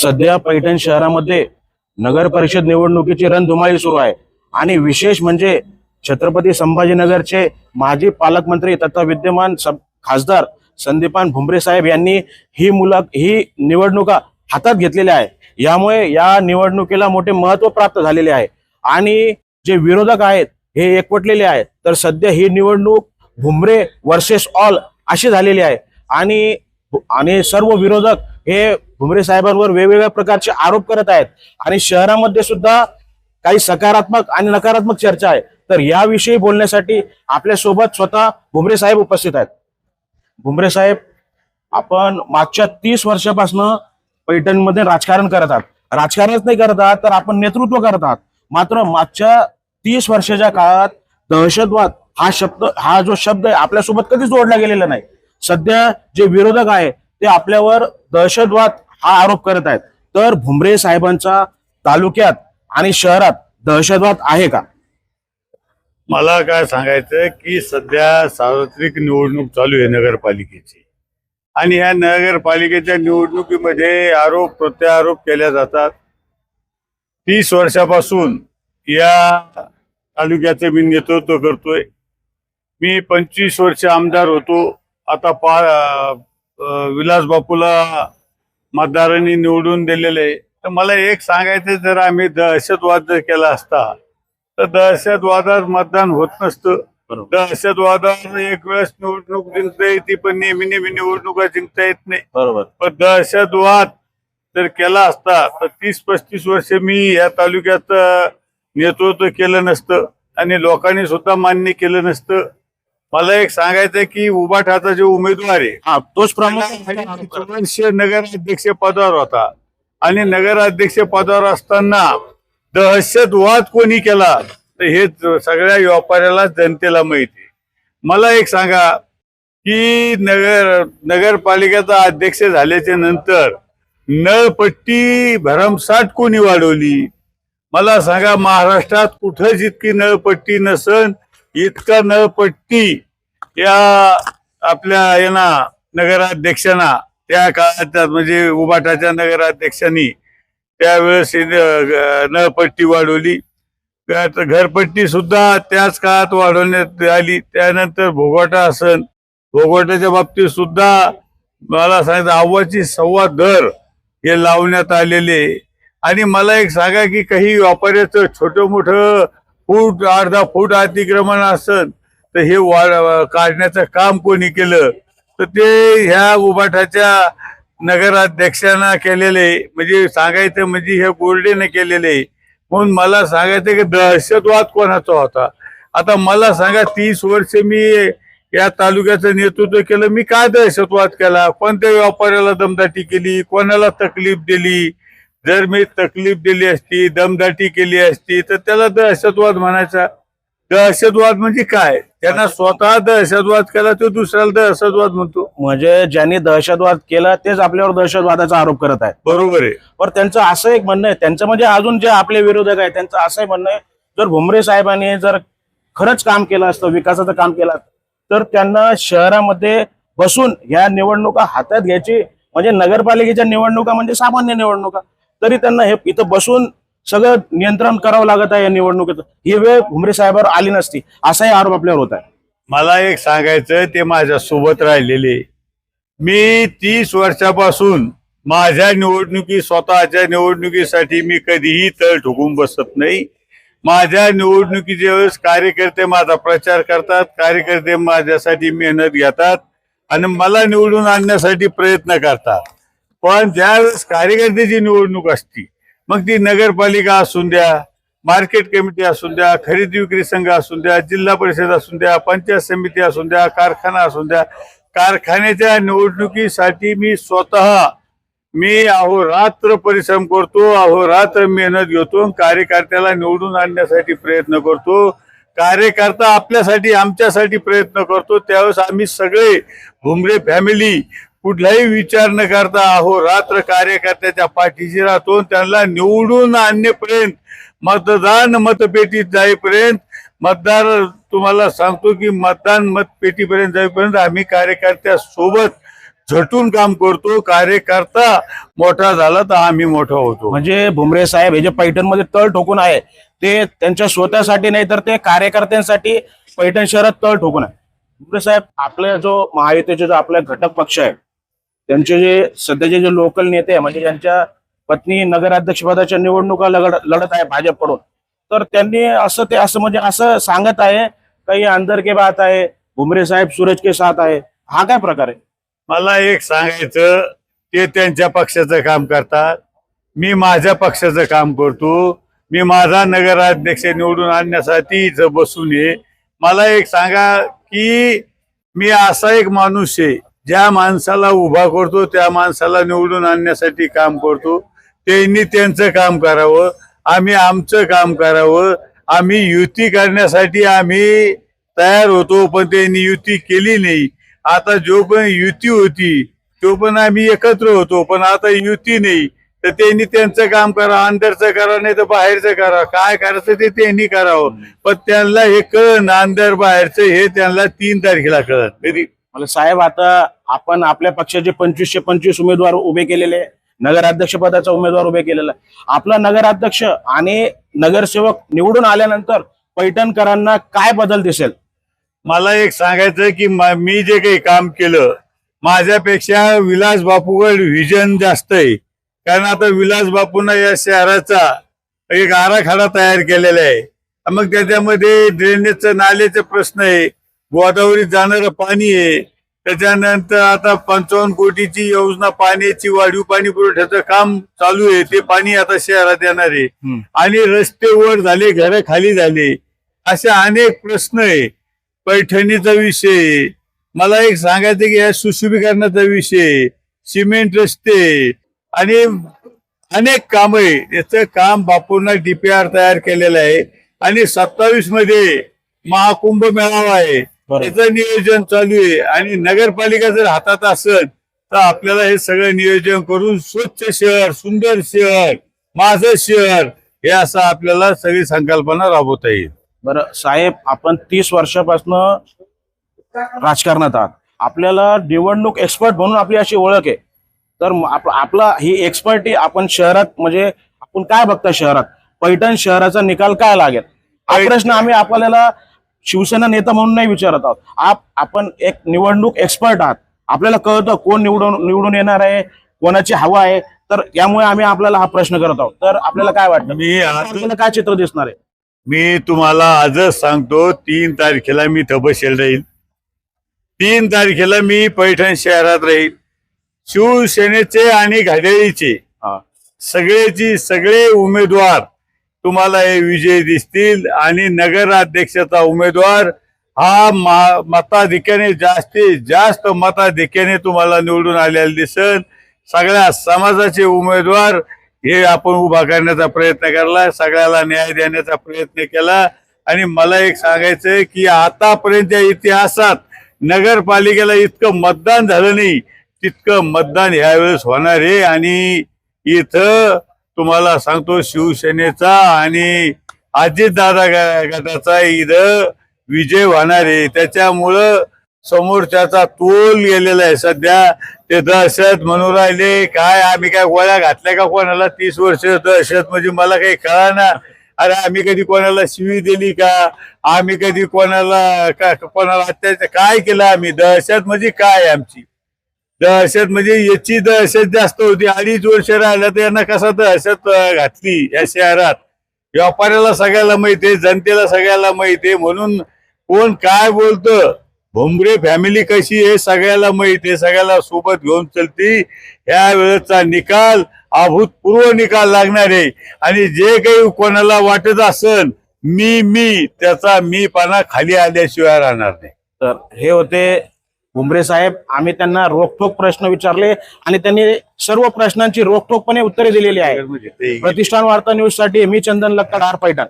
सध्या पैठण शहरामध्ये नगर परिषद निवडणुकीची रणधुमाळी सुरू आहे. आणि विशेष म्हणजे छत्रपती संभाजीनगरचे माजी पालकमंत्री तथा विद्यमान खासदार संदीपान भुमरे साहेब यांनी ही मुला ही निवडणुका हातात घेतलेल्या आहे यामुळे या निवडणुकीला मोठे महत्त्व प्राप्त झालेले आहे. आणि जे विरोधक आहेत हे एकवटलेले आहेत. तर सध्या ही निवडणूक भुमरे वर्सेस ऑल अशी झालेली आहे. आणि आणि सर्व विरोधक हे भुमरे साहेबांवर वेगवेगळ्या प्रकारचे आरोप करत आहेत. आणि शहरामध्ये सुद्धा काही सकारात्मक आणि नकारात्मक चर्चा आहे. तर याविषयी बोलण्यासाठी आपल्यासोबत स्वतः भुमरे साहेब उपस्थित आहेत. भुमरे साहेब आपण मागच्या तीस वर्षापासून पैठणमध्ये राजकारण करत आहात. राजकारणच नाही करत आहात तर आपण नेतृत्व करत आहात. मात्र मागच्या तीस वर्षाच्या काळात दहशतवाद हा शब्द हा जो शब्द आहे आपल्यासोबत कधीच जोडला गेलेला नाही. सध्या जे विरोधक आहे ते आपल्यावर दहशतवाद हा आरोप करत आहेत. तर भुमरे साहेबांच्या तालुक्यात आणि शहरात दहशतवाद आहे का? मला काय सांगायचं की सध्या सार्वत्रिक निवडणूक चालू आहे नगरपालिकेची. आणि ह्या नगरपालिकेच्या निवडणुकीमध्ये आरोप प्रत्यारोप केल्या जातात. तीस वर्षापासून या तालुक्याचे मी नेतृत्व करतोय. मी पंचवीस वर्ष आमदार होतो. आता पा विलास बापूला मतदारांनी निवडून दिलेले तर मला एक सांगायचं जर आम्ही दहशतवाद जर केला असता तर दहशतवादात मतदान होत नसतं. दहशतवादात एक वेळेस निवडणूक जिंकता येते पण नेहमी नेहमी निवडणुका जिंकता येत नाही. बरोबर. पण दहशतवाद जर केला असता तर तीस पस्तीस वर्ष मी या तालुक्यात नेतृत्व केलं नसतं आणि लोकांनी सुद्धा मान्य केलं नसतं. मला एक सांगायचं की उबाठाचा जो उमेदवार आहे हा तोच प्रमुख नगराध्यक्ष पदावर होता. आणि नगराध्यक्ष पदावर असताना दहशतवाद कोणी केला तर हे सगळ्या व्यापाऱ्याला जनतेला माहिती. मला एक सांगा की नगर नगरपालिकेचा अध्यक्ष झाल्याच्यानंतर नळपट्टी भरमसाठ कोणी वाढवली? मला सांगा महाराष्ट्रात कुठं जितकी नळपट्टी नसन इतका नळपट्टी या आपल्या यांना नगराध्यक्षांना त्या काळात म्हणजे उबाटाच्या नगराध्यक्षांनी त्यावेळेस न- नळपट्टी वाढवली. घरपट्टी सुद्धा त्याच काळात वाढवण्यात आली. त्यानंतर भोगवटा असन. भोगवट्याच्या बाबतीत सुद्धा मला सांगितलं आव्हाची सव्वा दर हे लावण्यात आलेले. आणि मला एक सांगा की काही व्यापाऱ्याचं छोटं मोठं फूट अर्धा फूट अतिक्रमण असन तर हे काढण्याचं काम कोणी केलं? तर ते ह्या उभाटाच्या नगराध्यक्षांना केलेले म्हणजे सांगायचं म्हणजे हे बोर्डेने केलेले. म्हणून मला सांगायचं की दहशतवाद कोणाचा होता? आता मला सांगा तीस वर्ष मी या तालुक्याचं नेतृत्व केलं मी काय दहशतवाद केला? कोणत्या व्यापाऱ्याला दमदाटी केली? कोणाला तकलीफ दिली? जर मी तकलीफ दिली असती दमदाटी केली असती तर त्याला दहशतवाद म्हणायचा. दहशतवाद म्हणजे काय? त्यांना स्वतः दहशतवाद केला तो दुसऱ्याला दहशतवाद म्हणतो. म्हणजे ज्यांनी दहशतवाद केला तेच आपल्यावर दहशतवादाचा आरोप करत आहेत. बरोबर आहे. पण त्यांचं असं एक म्हणणं आहे त्यांचं म्हणजे अजून जे आपले विरोधक आहे त्यांचं असं म्हणणं आहे जर भुमरे साहेबांनी जर खरंच काम केलं असतं विकासाचं काम केलं असतं, तर त्यांना शहरामध्ये बसून ह्या निवडणुका हातात घ्यायची म्हणजे नगरपालिकेच्या निवडणुका म्हणजे सामान्य निवडणुका. तरी त्यांना हे इथं बसून सगळं नियंत्रण करावं लागत आहे या निवडणुकीत ही वेळ घुमरे साहेबांवर आली नसती. असाही आरोप आपल्यावर होत आहे. मला एक सांगायचं ते माझ्या सोबत राहिलेले. मी तीस वर्षापासून माझ्या निवडणुकी स्वतःच्या निवडणुकीसाठी मी कधीही तळ ठोकून बसत नाही. माझ्या निवडणुकीच्या वेळेस कार्यकर्ते माझा प्रचार करतात कार्यकर्ते माझ्यासाठी मेहनत घेतात आणि मला निवडून आणण्यासाठी प्रयत्न करतात. पण ज्यावेळेस कार्यकर्त्याची निवडणूक असती मग ती नगरपालिका असून द्या मार्केट कमिटी असून द्या खरेदी विक्री संघ असून द्या जिल्हा परिषद असून द्या पंचायत समिती असून द्या कारखाना असून द्या कारखान्याच्या निवडणुकीसाठी मी स्वतः मी अहोरात्र परिश्रम करतो अहोरात्र मेहनत घेतो कार्यकर्त्याला निवडून आणण्यासाठी प्रयत्न करतो. कार्यकर्ता आपल्यासाठी आमच्यासाठी प्रयत्न करतो. त्यावेळेस आम्ही सगळे भुमरे फॅमिली कुठलाही विचार न करता अहोरात्र कार्यकर्त्याच्या पाठीशी राहतो त्यांना निवडून आणण्यापर्यंत मतदान मतपेटीत जाईपर्यंत मतदार तुम्हाला सांगतो की मतदान मतपेटीपर्यंत जाईपर्यंत आम्ही कार्यकर्त्या सोबत झटून काम करतो. कार्यकर्ता मोठा झाला तर आम्ही मोठा होतो. म्हणजे भुमरे साहेब हे जे पैठणमध्ये तळ ठोकून आहे ते त्यांच्या स्वतःसाठी नाही तर ते कार्यकर्त्यांसाठी पैठण शहरात तळ ठोकून आहे. भुमरे साहेब आपल्या जो महायुतीचे जो आपला घटक पक्ष आहे त्यांचे जे सध्याचे जे लोकल नेते आहे म्हणजे ज्यांच्या पत्नी नगराध्यक्षपदाच्या निवडणुका लढ- लढत आहे भाजपकडून तर त्यांनी असं ते असं म्हणजे असं सांगत आहे काही अंदर के बात आहे भुमरे साहेब सूरज के साथ आहे हा काय प्रकार आहे? मला एक सांगायचं ते त्यांच्या पक्षाचं काम करतात मी माझ्या पक्षाचं काम करतो मी माझा नगराध्यक्ष निवडून आणण्यासाठी इथं बसून ये मला एक सांगा की मी असा एक माणूस आहे ज्या माणसाला उभा करतो त्या माणसाला निवडून आणण्यासाठी काम करतो. त्यांनी त्यांचं काम करावं आम्ही आमचं काम करावं. आम्ही युती करण्यासाठी आम्ही तयार होतो पण त्यांनी युती केली नाही. आता जो पण युती होती तो पण आम्ही एकत्र होतो पण आता युती नाही. तर त्यांनी त्यांचं काम करा अंदरचं करा नाही तर बाहेरचं करा. काय करायचं ते त्यांनी करावं. पण त्यांना हे कळण अंदर बाहेरचं हे त्यांना तीन तारखेला कळत कधी मला साहेब आता आपण आपल्या पक्षाचे पंचवीसशे पंचवीस उमेदवार उभे केलेले नगराध्यक्ष पदाचा उमेदवार उभे केलेला. आहे. आपला नगराध्यक्ष आणि नगरसेवक निवडून आल्यानंतर पैठणकरांना काय बदल दिसेल? मला एक सांगायचं की मी जे काही काम केलं माझ्यापेक्षा विलास बापूकड व्हिजन जास्त आहे. कारण आता विलास बापूंना या शहराचा एक आराखडा तयार केलेला आहे. मग त्याच्यामध्ये ड्रेनेजचं नाल्याचे प्रश्न आहे. गोदावरीत जाणारं पाणी आहे त्याच्यानंतर आता पंचावन्न कोटीची योजना पाण्याची वाढीव पाणी पुरवठ्याचं काम चालू आहे ते पाणी आता शहरात येणार आहे. आणि रस्ते वर झाले घर खाली झाले असे अनेक प्रश्न आहे पैठणीचा विषय. मला एक सांगायचं की या सुशोभीकरणाचा विषय. सिमेंट रस्ते आणि अनेक काम आहे याचं काम बापूंना डीपीआर तयार केलेलं आहे आणि सत्तावीसमध्ये महाकुंभ मेळावा आहे. त्याचं नियोजन चालू आहे. आणि नगरपालिका जर हातात असेल तर आपल्याला हे सगळं नियोजन करून स्वच्छ शहर सुंदर शहर माझं शहर हे असं आपल्याला सगळी संकल्पना राबवता येईल. बरं साहेब आपण तीस वर्षापासून राजकारणात आहात. आपल्याला निवडणूक एक्सपर्ट म्हणून आपली अशी ओळख आहे. तर आप- आपला ही एक्सपर्टी आपण शहरात म्हणजे आपण काय बघता शहरात? पैठण शहराचा निकाल काय लागेल? हा प्रश्न आम्ही आपल्याला शिवसेना नेता म्हणून नाही विचारत आहोत. आप आपण एक निवडणूक एक्सपर्ट आहात. आपल्याला कळतं कोण निवडून निवडून येणार आहे कोणाची हवा आहे. तर यामुळे आम्ही आपल्याला हा प्रश्न करत आहोत. तर आपल्याला काय वाटतं? मी आपल्याला काय चित्र दिसणार आहे? मी तुम्हाला आजच सांगतो तीन तारखेला मी तपशील राहील. तीन तारखेला मी पैठण शहरात राहील. शिवसेनेचे आणि घड्याळीचे हा. सगळेची सगळे उमेदवार तुम्हाला हे विजय दिसतील. आणि नगराध्यक्षाचा उमेदवार हा मा- मताधिक्याने जास्तीत जास्त मताधिक्याने तुम्हाला निवडून आलेला दिसल. सगळ्या समाजाचे उमेदवार हे आपण उभा करण्याचा प्रयत्न केला सगळ्याला न्याय देण्याचा प्रयत्न केला. आणि मला एक सांगायचंय की आतापर्यंतच्या इतिहासात नगरपालिकेला इतकं मतदान झालं नाही तितकं मतदान यावेळेस होणार आहे. आणि इथं तुम्हाला सांगतो शिवसेनेचा आणि अजितदादा गटाचा इथं विजय होणार आहे. त्याच्यामुळं समोरच्याचा तोल गेलेला आहे. सध्या ते दहशत म्हणून राहिले काय आम्ही काय गोळ्या घातल्या का कोणाला? तीस वर्ष दहशत म्हणजे मला काही कळा ना अरे आम्ही कधी कोणाला शिवी दिली का? आम्ही कधी कोणाला का कोणाला अत्याचार काय केलं आम्ही? दहशत म्हणजे काय आमची? दहशत म्हणजे याची दहशत जास्त होती. अडीच वर्ष राहिल्या तर यांना कसा दहशत घातली या शहरात? व्यापाऱ्याला सगळ्याला माहिती आहे जनतेला सगळ्याला माहिती आहे. म्हणून कोण काय बोलतं? भुमरे फॅमिली कशी आहे सगळ्याला माहिती सगळ्याला सोबत घेऊन चलती. ह्या वेळेचा निकाल अभूतपूर्व निकाल लागणार आहे. आणि जे काही कोणाला वाटत असन मी मी त्याचा मी पाना खाली आल्याशिवाय राहणार नाही. तर हे होते भुमरे साहेब आम्ही त्यांना रोखोक प्रश्न विचारले आणि त्यांनी सर्व प्रश्नांची रोखोकपणे उत्तरे दिलेली आहे प्रतिष्ठान वार्ता न्यूजसाठी मी चंदन लक्कड आर पैठण.